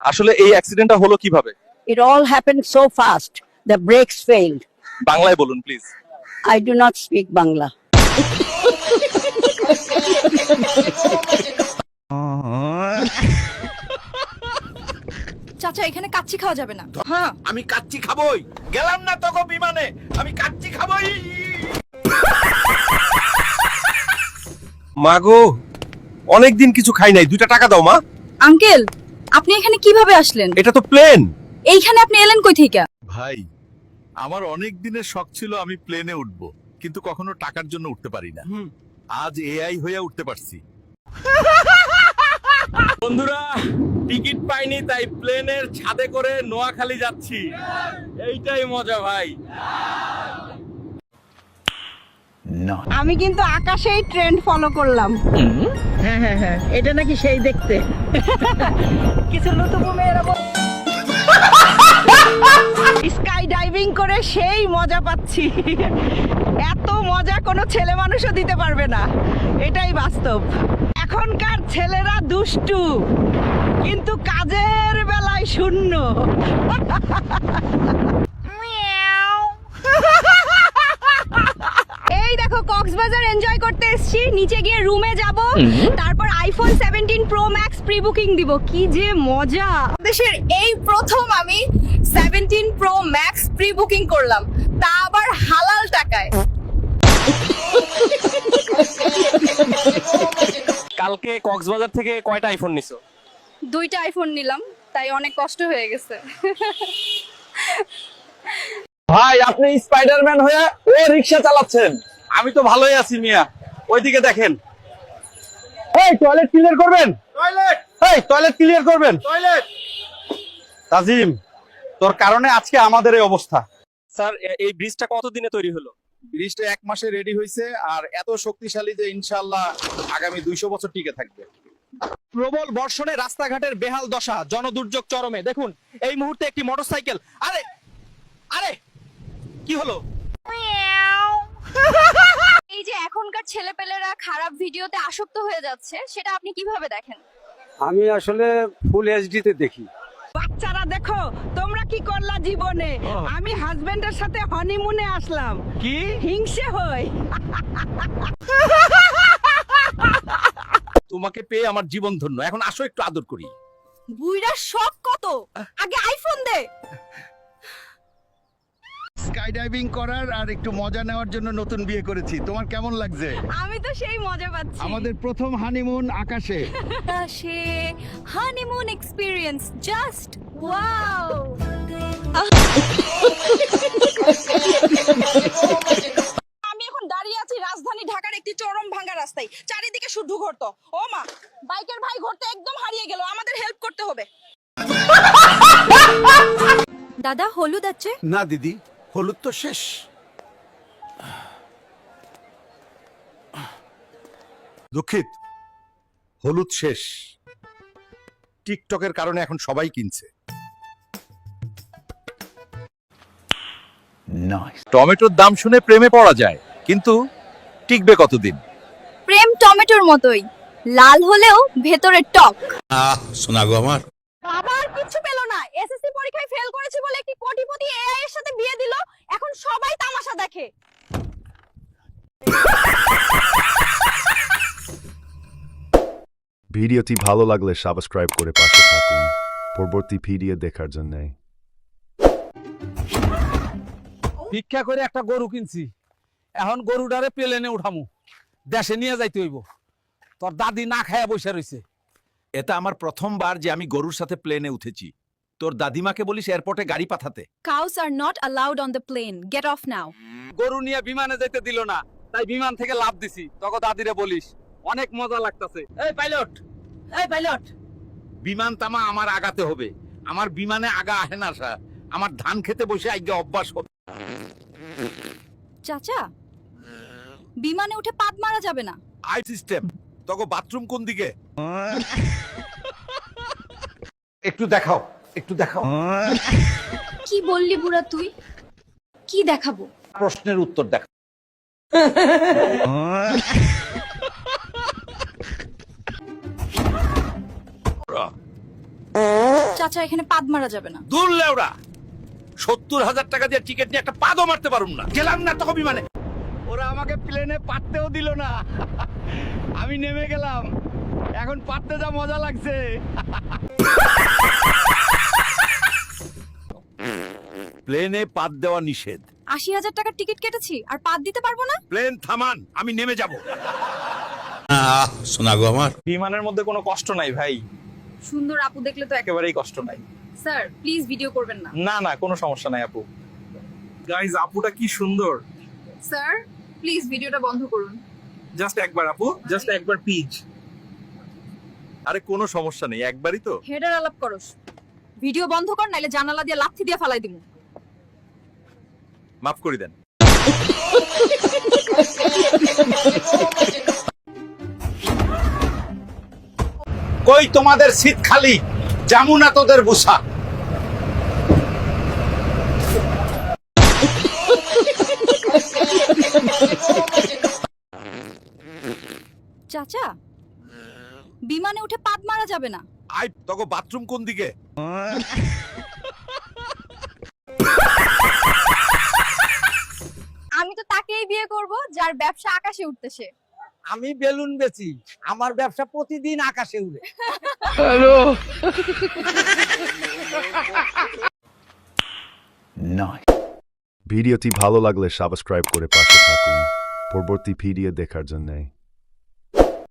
আসলে এই অ্যাক্সিডেন্টটা হলো কীভাবে It all happened so fast. The brakes failed. বাংলায় বলুন please I do not speak Bangla. চাচা এখানে কাচ্চি খাওয়া যাবে না হ্যাঁ আমি কাচ্চি খাবই গেলাম না তোকে বিমানে আমি কাচ্চি খাবই মাগো অনেকদিন কিছু খাই নাই দুইটা টাকা দাও মা আঙ্কেল আপনি এখানে কীভাবে আসলেন? এটা তো প্লেন। এইখানে আপনি এলেন কই থেকে? ভাই আমার অনেক দিনের শখ ছিল আমি প্লেনে উঠব কিন্তু কখনো টাকার জন্য উঠতে পারি না। আজ এআই হয়ে উঠতে পারছি। বন্ধুরা টিকিট পাইনি তাই প্লেনের ছাদে করে নোয়াখালী যাচ্ছি। এইটাই মজা ভাই। আমি কিন্তু আকাশেই ট্রেন্ড ফলো করলাম। হ্যাঁ হ্যাঁ হ্যাঁ এটা নাকি সেই দেখতে। কিছু লুতুপু মেয়েরা স্কাই ডাইভিং করে সেই মজা পাচ্ছি। এত মজা কোনো ছেলে মানুষও দিতে পারবে না। এটাই বাস্তব। এখনকার ছেলেরা দুষ্টু কিন্তু কাজের বেলায় শূন্য এই দেখো কক্সবাজার এনজয় করতে এসেছি। নিচে গিয়ে রুমে যাব। তারপর iPhone 17 pro max pre booking দিব। কি যে মজা। দেশের এই প্রথম আমি 17 প্রো ম্যাক্স প্রি বুকিং করলাম। তা আবার হালাল টাকায়। কালকে কক্সবাজার থেকে কয়টা আইফোন নিছো? দুইটা আইফোন নিলাম তাই অনেক কষ্ট হয়ে গেছে। ভাই আপনি স্পাইডারম্যান হয়ে ও রিক্সা চালাচ্ছেন। আমি তো ভালোই আছি মিয়া। ওইদিকে দেখেন। এই টয়লেট ক্লিয়ার করবেন? টয়লেট এই টয়লেট ক্লিয়ার করবেন? টয়লেট তাজিম তোর কারণে আজকে আমাদের এই অবস্থা। স্যার এই ব্রিজটা কতদিনে তৈরি হলো? ব্রিজটা এক মাসে রেডি হয়েছে আর এত শক্তিশালী যে ইনশাল্লাহ আগামী দুইশো বছর টিকে থাকবে। প্রবল বর্ষণে রাস্তাঘাটের বেহাল দশা জনদুর্যোগ চরমে। দেখুন এই মুহূর্তে একটি মোটরসাইকেল। আরে আরে কি হলো? এই যে এখনকার ছেলেপেলেরা খারাপ ভিডিওতে আসক্ত হয়ে যাচ্ছে সেটা আপনি কীভাবে দেখেন? আমি আসলে ফুল এইচডিতে দেখি। বাচ্চারা দেখো তোমরা কি করলা জীবনে? আমি হাজবেন্ডের সাথে হনিমুনে আসলাম। কি? হিংসে হই। তোমাকে পেয়ে আমার জীবন ধন্য। এখন আসো একটু আদর করি। বুইরা শখ কত? আগে আইফোন দে। স্কাই ডাইভিং করার আর একটু মজা নেওয়ার জন্য নতুন বিয়ে করেছি। তোমার কেমন লাগছে? আমি তো সেই মজা পাচ্ছি। আমাদের প্রথম হানিমুন আকাশে। সে হানিমুন এক্সপিরিয়েন্স জাস্ট ওয়াও আমি এখন দাঁড়িয়ে আছি রাজধানী ঢাকার একটি চরম ভাঙা রাস্তায়। চারিদিকে শুধু ঘুরত। ও মা বাইকের ভাই ঘুরতে একদম হারিয়ে গেল। আমাদের হেল্প করতে হবে। দাদা হলুদ আছে? না দিদি। হলুদ তো শেষ। দুঃখিত হলুদ শেষ। টিকটকের কারণে এখন সবাই কিনছে। টমেটোর দাম শুনে প্রেমে পড়া যায় কিন্তু টিকবে কতদিন? প্রেম টমেটোর মতোই লাল হলেও ভেতরে টক। আহ শোনাগো আমার। আবার কিচ্ছু পেল না। এসএসসি পরীক্ষায় ফেল করেছে বলে একটি কোটিপতি এআই এর সাথে বিয়ে দিল। এখন সবাই তামাশা দেখে। ভিডিওটি ভালো লাগলে সাবস্ক্রাইব করে পাশে থাকুন। পরবর্তী ভিডিও দেখার জন্য। ভিক্ষা করে একটা গরু কিনছি। এখন গরুটারে প্লেনে উঠামু। দেশে নিয়ে যাইতে হইব। তোর দাদি না খায়া বসে রইছে। এটা আমার প্রথমবার যে আমি গরুর সাথে প্লেনে উঠেছি। তোর দাদিমাকে বলিস এয়ারপোর্টে গাড়ি পাঠাতে। Cows are not allowed on the plane get off now গরু নিয়ে বিমানে যাইতে দিল না তাই বিমান থেকে লাভ দিছি। তখন দাদিরে বলিস অনেক মজা লাগতাছে। এই পাইলট এই পাইলট বিমান তামা আমার আগাতে হবে। আমার বিমানে আগা আহে না স্যার। আমার ধান খেতে বসে আগে অভ্যাস হবে। চাচা বিমানে উঠে পাদ মারা যাবে না। I system. তোকে বাথরুম কোন দিকে? একটু দেখাও একটু দেখাও। কি বললি বুড়া তুই? কি দেখাবো? প্রশ্নের উত্তর দেখা। চাচা এখানে পাদ মারা যাবে না। দূর লেওড়া। সত্তর হাজার টাকা দিয়ে টিকিট নিয়ে একটা পাদও মারতে পারুম না। গেলাম না তখন বিমানে। ওরা আমাকে প্লেনে পাততেও দিল না। আমি নেমে গেলাম। এখন পাততে যা মজা লাগছে। প্লেনে পাদ দেওয়া নিষেধ। আশি হাজার টাকার টিকিট কেটেছি আর পাদ দিতে পারব না? প্লেন থামান আমি নেমে যাব। বিমানের মধ্যে কোনো কষ্ট নাই ভাই। সুন্দর আপু দেখলে তো একেবারেই কষ্ট নাই। স্যার প্লিজ ভিডিও করবেন না। না না কোনো সমস্যা নাই আপু। গাইজ আপুটা কি সুন্দর। স্যার প্লিজ ভিডিওটা বন্ধ করুন। জাস্ট একবার আপু জাস্ট একবার পিচ আরে কোনো সমস্যা নেই একবারই তো। হেডার আলাপ করস। ভিডিও বন্ধ কর নাইলে জানালা দিয়ে লাথি দিয়ে ফালাই দিমু। মাফ করে দেন। কই তোমাদের শীত খালি? জামুনা তোদের বুসা। চাচা বিমানে উঠে পাদ মারা যাবে না। আই তখন বাথরুম কোন দিকে? আমি তো তাকেই বিয়ে করব যার ব্যবসা আকাশে উঠতেছে। আমি বেলুন বেচি আমার ব্যবসা প্রতিদিন আকাশে উড়ে। হ্যালো ভিডিওটি ভালো লাগলে সাবস্ক্রাইব করে পাশে থাকুন। পরবর্তী ভিডিও দেখার জন্য